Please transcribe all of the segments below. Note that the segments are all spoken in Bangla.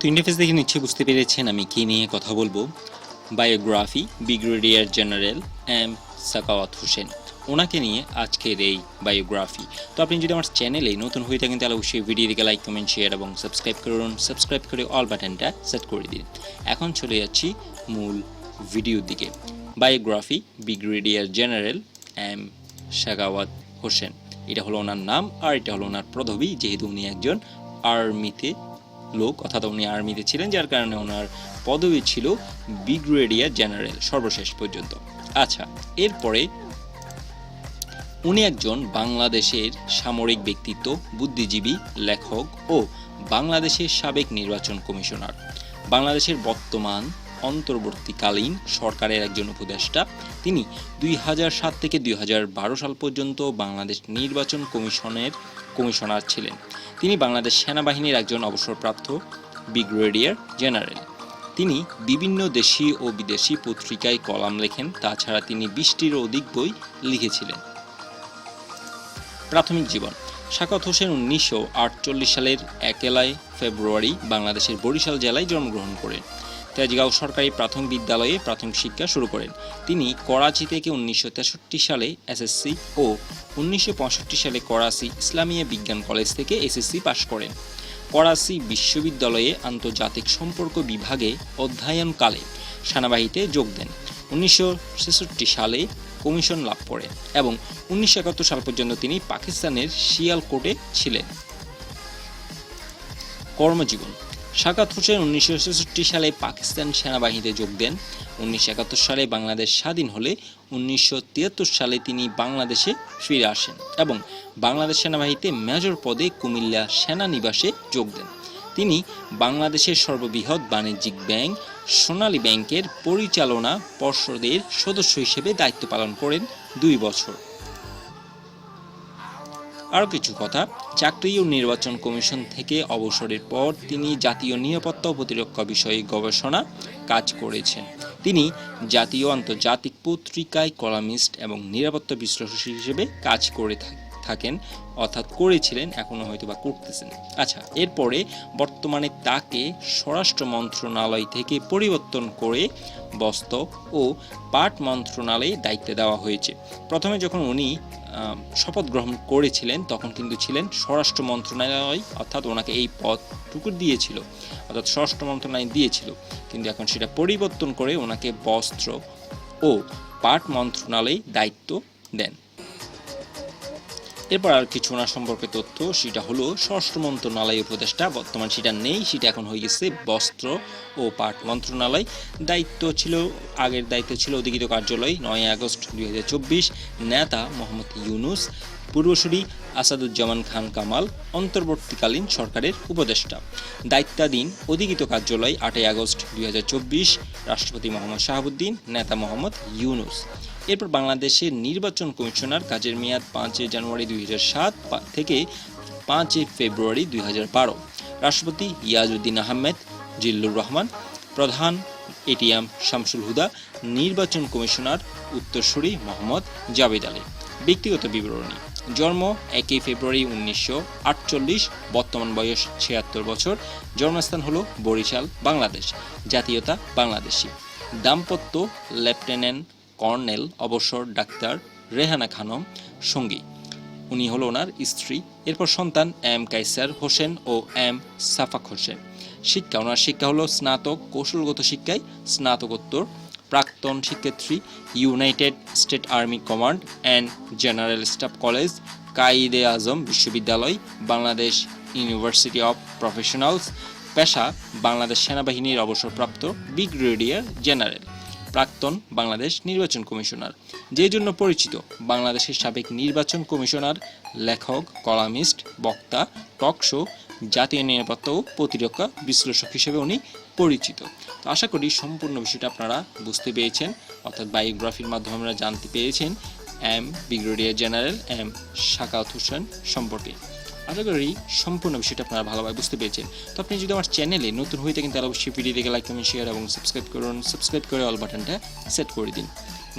তো ইন্টারফেস দেখে নিশ্চয়ই বুঝতে পেরেছেন আমি কী নিয়ে কথা বলব। Biography brigadier general M Sakhawat Hossain ওনাকে নিয়ে আজকের এই বায়োগ্রাফি তো আপনি যদি আমার চ্যানেলে নতুন হয়ে থাকেন, তাহলে অবশ্যই ভিডিওটিকে লাইক কমেন্ট শেয়ার এবং সাবস্ক্রাইব করুন। সাবস্ক্রাইব করে অল বাটনটা সেট করে দিন। এখন চলে যাচ্ছি মূল ভিডিওর দিকে। Biography brigadier general M Sakhawat Hossain এটা হলো ওনার নাম আর এটা হলো ওনার পদবি, যেহেতু উনি একজন আর্মিতে লোক, অর্থাৎ উনি আর্মিতে ছিলেন, যার কারণে ওনার পদবি ছিল ব্রিগেডিয়ার জেনারেল সর্বশেষ পর্যন্ত। আচ্ছা এরপরে উনি একজন বাংলাদেশের সামরিক ব্যক্তিত্ব, বুদ্ধিজীবী, লেখক ও বাংলাদেশের সাবেক নির্বাচন কমিশনার। বাংলাদেশের বর্তমান অন্তর্বর্তীকালীন সরকারের একজন উপদেষ্টা। তিনি দুই সাত থেকে দুই হাজার বারো সাল পর্যন্ত বাংলাদেশ নির্বাচন কমিশনের কমিশনার ছিলেন। তিনি বাংলাদেশ সেনাবাহিনীর একজন অবসরপ্রাপ্ত ব্রিগেডিয়ার জেনারেল। তিনি বিভিন্ন দেশি ও বিদেশি পত্রিকায় কলাম লেখেন, তাছাড়া তিনি বিশটিরও অধিক বই লিখেছিলেন। প্রাথমিক জীবন। শাকত হোসেন উনিশশো আটচল্লিশ সালের একেলাই ফেব্রুয়ারি বাংলাদেশের বরিশাল জেলায় জন্মগ্রহণ করেন। তেজগাঁও সরকারি প্রাথমিক বিদ্যালয়ে প্রাথমিক শিক্ষা শুরু করেন। তিনি করাচি থেকে উনিশশো তেষট্টি সালে এসএসসি ও উনিশশো পঁয়ষট্টি সালে করাচি ইসলামিয়া বিজ্ঞান কলেজ থেকে এসএসসি পাশ করেন। করাচি বিশ্ববিদ্যালয়ে আন্তর্জাতিক সম্পর্ক বিভাগে অধ্যয়নকালে সেনাবাহিনীতে যোগ দেন। উনিশশো ছেষট্টি সালে কমিশন লাভ করেন এবং উনিশশো একাত্তর সাল পর্যন্ত তিনি পাকিস্তানের শিয়ালকোটে ছিলেন। কর্মজীবন শাকাত হোসেন উনিশশো ছেষট্টি সালে পাকিস্তান সেনাবাহিনীতে যোগ দেন। উনিশশো একাত্তর সালে বাংলাদেশ স্বাধীন হলে উনিশশো তিয়াত্তর সালে তিনি বাংলাদেশে ফিরে আসেন এবং বাংলাদেশ সেনাবাহিনীতে মেজর পদে কুমিল্লা সেনানিবাসে যোগ দেন। তিনি বাংলাদেশের সর্ববৃহৎ বাণিজ্যিক ব্যাংক, সোনালী ব্যাংকের পরিচালনা পর্ষদের সদস্য হিসেবে দায়িত্ব পালন করেন দুই বছর। আরও কিছু কথা। চাকরি ও নির্বাচন কমিশন থেকে অবসরের পর তিনি জাতীয় নিরাপত্তা ও প্রতিরক্ষা বিষয়ে গবেষণা কাজ করেছেন। তিনি জাতীয় আন্তর্জাতিক পত্রিকায় কলামিস্ট এবং নিরাপত্তা বিশ্লেষক হিসেবে কাজ করে থাকেন। থাকেন, অর্থাৎ করেছিলেন এখনও হয়তো বা করতেছেন। আচ্ছা এরপরে বর্তমানে তাকে স্বরাষ্ট্র মন্ত্রণালয় থেকে পরিবর্তন করে বস্ত্র ও পাট মন্ত্রণালয়ে দায়িত্ব দেওয়া হয়েছে। প্রথমে যখন উনি শপথ গ্রহণ করেছিলেন, তখন কিন্তু ছিলেন স্বরাষ্ট্র মন্ত্রণালয়, অর্থাৎ ওনাকে এই পদটুকু দিয়েছিল, অর্থাৎ স্বরাষ্ট্র মন্ত্রণালয় দিয়েছিল। কিন্তু এখন সেটা পরিবর্তন করে ওনাকে বস্ত্র ও পাট মন্ত্রণালয়ে দায়িত্ব দেন। এরপর আর কিছু ওনার সম্পর্কে তথ্য, সেটা হলো স্বরাষ্ট্র মন্ত্রণালয় উপদেষ্টা, বর্তমান সেটা নেই, সেটা এখন হয়ে গেছে বস্ত্র ও পাট মন্ত্রণালয়। দায়িত্ব ছিল, আগের দায়িত্ব ছিল অধিকৃত কার্যালয়, নয় আগস্ট দুই হাজার চব্বিশ, নেতা মোহাম্মদ ইউনুস, পূর্বসূরি আসাদুজ্জামান খান কামাল, অন্তর্বর্তীকালীন সরকারের উপদেষ্টা। দায়িত্বাধীন অধিকৃত কার্যালয়, আটই আগস্ট দুই হাজার চব্বিশ, রাষ্ট্রপতি মোহাম্মদ শাহাবুদ্দিন, নেতা মোহাম্মদ ইউনুস। এরপর বাংলাদেশের নির্বাচন কমিশনার কাজের মেয়াদ পাঁচই জানুয়ারি দুই সাত থেকে পাঁচই ফেব্রুয়ারি দুই হাজার বারো। রাষ্ট্রপতি ইয়াজউদ্দিন আহমেদ, জিল্লুর রহমান, প্রধান এটিএম শামসুল হুদা, নির্বাচন কমিশনার উত্তরসূরি মোহাম্মদ জাভেদ আলী। ব্যক্তিগত বিবরণী, জন্ম একই ফেব্রুয়ারি উনিশশো আটচল্লিশ, বর্তমান বয়স ছিয়াত্তর বছর, জন্মস্থান হলো বরিশাল, বাংলাদেশ, জাতীয়তা বাংলাদেশি। দাম্পত্য লেফটেন্যান্ট কর্নেল, অবসর ডাক্তার রেহানা খানম, সঙ্গী। উনি হলো ওনার স্ত্রী। এরপর সন্তান এম কাইসার হোসেন ও এম সাফাক হোসেন। শিক্ষা, ওনার শিক্ষা হলো স্নাতক, কৌশলগত শিক্ষায় স্নাতকোত্তর, প্রাক্তন শিক্ষার্থী, United State Army Command and General Staff College Quaid-e Azam বিশ্ববিদ্যালয়, বাংলাদেশ ইউনিভার্সিটি অফ প্রফেশনালস, পেশা, বাংলাদেশ সেনাবাহিনীর অবসরপ্রাপ্ত ব্রিগেডিয়ার জেনারেল। প্রাক্তন বাংলাদেশ নির্বাচন কমিশনার। যে জন্য পরিচিত, বাংলাদেশের সাবেক নির্বাচন কমিশনার, লেখক, কলামিস্ট, বক্তা, টক শো, জাতীয় নিরাপত্তা ও প্রতিরক্ষা বিশ্লেষক হিসেবে উনি পরিচিত। তো আশা করি সম্পূর্ণ বিষয়টা আপনারা বুঝতে পেরেছেন। অর্থাৎ বায়োগ্রাফির মাধ্যমে আমরা জানতে পেরেছেন M brigadier general, M Sakhawat Hossain সম্পর্কে। আশা করি সম্পূর্ণ বিষয়টা আপনারা ভালোভাবে বুঝতে পেরেছেন। তো আপনি যদি আমার চ্যানেলে নতুন হয়ে থাকেন, তাহলে অবশ্যই ভিডিও দেখে লাইক কমেন্ট শেয়ার এবং সাবস্ক্রাইব করুন। সাবস্ক্রাইব করে অল বাটনটা সেট করে দিন।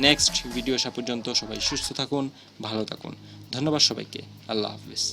নেক্সট ভিডিও আসা পর্যন্ত সবাই সুস্থ থাকুন, ভালো থাকুন। ধন্যবাদ সবাইকে। আল্লাহ হাফিজ।